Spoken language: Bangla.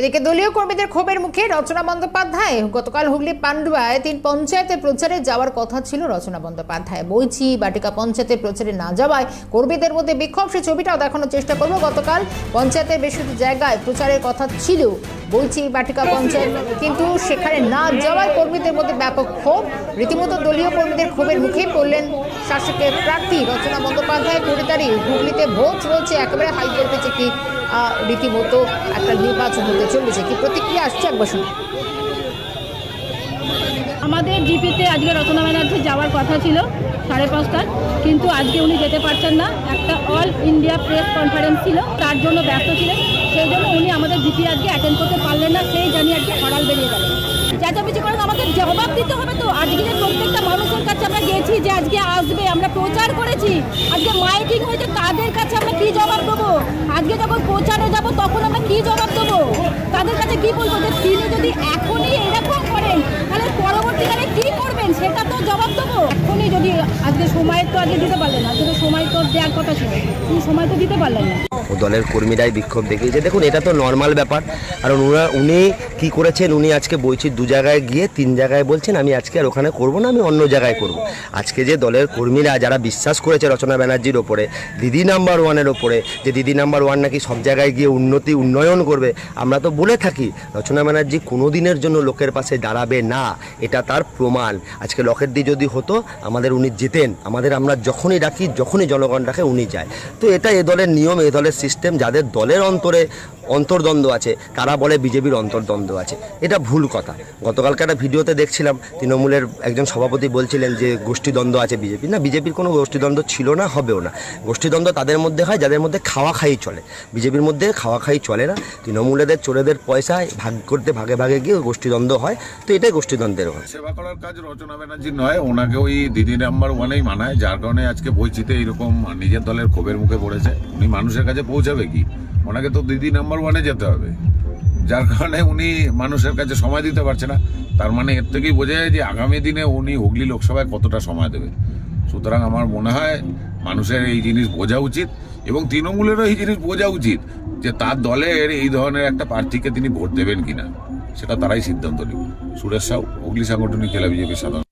এদিকে দলীয় কর্মীদের ক্ষোভের মুখে রচনা বন্দ্যোপাধ্যায়। গতকাল হুগলি পান্ডুয়ায় তিন পঞ্চায়েতে প্রচারে যাওয়ার কথা ছিল রচনা বন্দ্যোপাধ্যায়। বইছি বাটিকা পঞ্চায়েতে প্রচারে না যাওয়ায় কর্মীদের মধ্যে বিক্ষোভ। সে ছবিটাও দেখানোর চেষ্টা করব। গতকাল পঞ্চায়েতের বেশ কিছু জায়গায় প্রচারের কথা ছিল। বইচি বাটিকা পঞ্চায়েত, কিন্তু সেখানে না যাওয়ায় কর্মীদের মধ্যে ব্যাপক ক্ষোভ। রীতিমতো দলীয় কর্মীদের ক্ষোভের মুখে পড়লেন শাসকের প্রার্থী রচনা বন্দ্যোপাধ্যায়। কুড়ি তারিখ হুগলিতে ভোট চলছে, একেবারে হাই ভোল্টেজে কি রীতিমতো একটা নির্বাচন হতে চলেছে। কি প্রতিক্রিয়া আসছে একবার শুনুন। আমাদের ডিপিতে আজকে রচনা ব্যানার্জি যাওয়ার কথা ছিল সাড়ে পাঁচটার, কিন্তু আজকে উনি যেতে পারছেন না। একটা অল ইন্ডিয়া প্রেস কনফারেন্স ছিল, তার জন্য ব্যস্ত ছিলেন সেই জন্য উনি আমাদের জিপি আজকে অ্যাটেন্ড করতে পারলেন না, সেই জানিয়ে আজকে হড়াল বেরিয়ে গেলেন চেঁচামেচি করেন আমাদের জবাব দিতে হবে তো? আজকে যে প্রত্যেকটা মানুষের কাছে আমরা গেছি যে আজকে আসবে, আমরা প্রচার করেছি। আজকে মাইকিং হয়েছে, তাদের কাছে আমরা কি জবাব দেবো? আজকে যখন প্রচারে যাব, তখন আমরা কি জবাব দেবো? তাদের কাছে কি বলব যে, তিনি যদি এখনই এরকম করেন, তাহলে পরবর্তীকালে কি করবেন? সেটা তো জবাব দেবো। এখনই যদি আজকে সময় তো আজকে দিতে পারলেন না কিন্তু সময় তো দেওয়ার কথা ছিল। তিনি সময় তো দিতে পারলেন না। দলের কর্মীরাই বিক্ষোভ দেখিয়েছে। দেখুন, এটা তো নর্মাল ব্যাপার। কারণ ওরা উনি কি করেছেন, উনি আজকে বইছির দু জায়গায় গিয়ে তিন জায়গায় বলছেন, আমি আজকে আর ওখানে করব না, আমি অন্য জায়গায় করব। আজকে যে দলের কর্মীরা, যারা বিশ্বাস করেছে রচনা ব্যানার্জির ওপরে, দিদি নাম্বার ওয়ানের ওপরে, যে দিদি নাম্বার ওয়ান নাকি সব জায়গায় গিয়ে উন্নতি, উন্নয়ন করবে, আমরা তো বলে থাকি, রচনা ব্যানার্জি কোনো দিনের জন্য লোকের পাশে দাঁড়াবে না, এটা তার প্রমাণ। আজকে লকের দি যদি হতো, আমাদের উনি যেতেন আমাদের আমরা যখনই ডাকি, যখনই জনগণ ডাকে, উনি যায়। তো এটা এ দলের নিয়ম, এ দলের সিস্টেম যাদের দলের অন্তরে অন্তর্দ্বন্দ্ব আছে। তারা বলে বিজেপির অন্তর্দ্বন্দ্ব আছে? এটা ভুল কথা। গতকালকে একটা ভিডিওতে দেখছিলাম, তৃণমূলের একজন সভাপতি বলছিলেন যে গোষ্ঠীদ্বন্দ্ব আছে বিজেপি না, বিজেপির কোনো গোষ্ঠীদ্বন্দ্ব ছিল না, হবেও না। গোষ্ঠীদ্বন্দ্ব তাদের মধ্যে হয়, যাদের মধ্যে খাওয়া খাই চলে। বিজেপির মধ্যে খাওয়া খাই চলে না। তৃণমূলেদের চোরেদের পয়সায় ভাগ করতে ভাগে ভাগে গিয়ে গোষ্ঠীদ্বন্দ্ব হয়, তো এটাই গোষ্ঠীদ্বন্দ্বের হয়। সেবা করার কাজ রচনা ব্যানার্জি নয়, ওনাকে ওই দিদি নাম্বার ওয়ানেই মানায়, যার কারণে আজকে বইচিতে এইরকম নিজের দলের ক্ষোভের মুখে পড়েছে। উনি মানুষের কাছে পৌঁছাবে কি? ওনাকে তো দিদি নাম্বার ওয়ানে যেতে হবে। যার কারণে উনি মানুষের কাছে সময় দিতে পারছে না। তার মানে এর থেকেই বোঝা যায় যে আগামী দিনে উনি হুগলি লোকসভায় কতটা সময় দেবে। সুতরাং আমার মনে হয় মানুষের এই জিনিস বোঝা উচিত এবং তৃণমূলেরও এই জিনিস বোঝা উচিত যে তার দলের এই ধরনের একটা প্রার্থীকে তিনি ভোট দেবেন কিনা। সেটা তারাই সিদ্ধান্ত নেবে। সুরেশ সাউ হুগলি সাংগঠনিক জেলা বিজেপির সাধারণ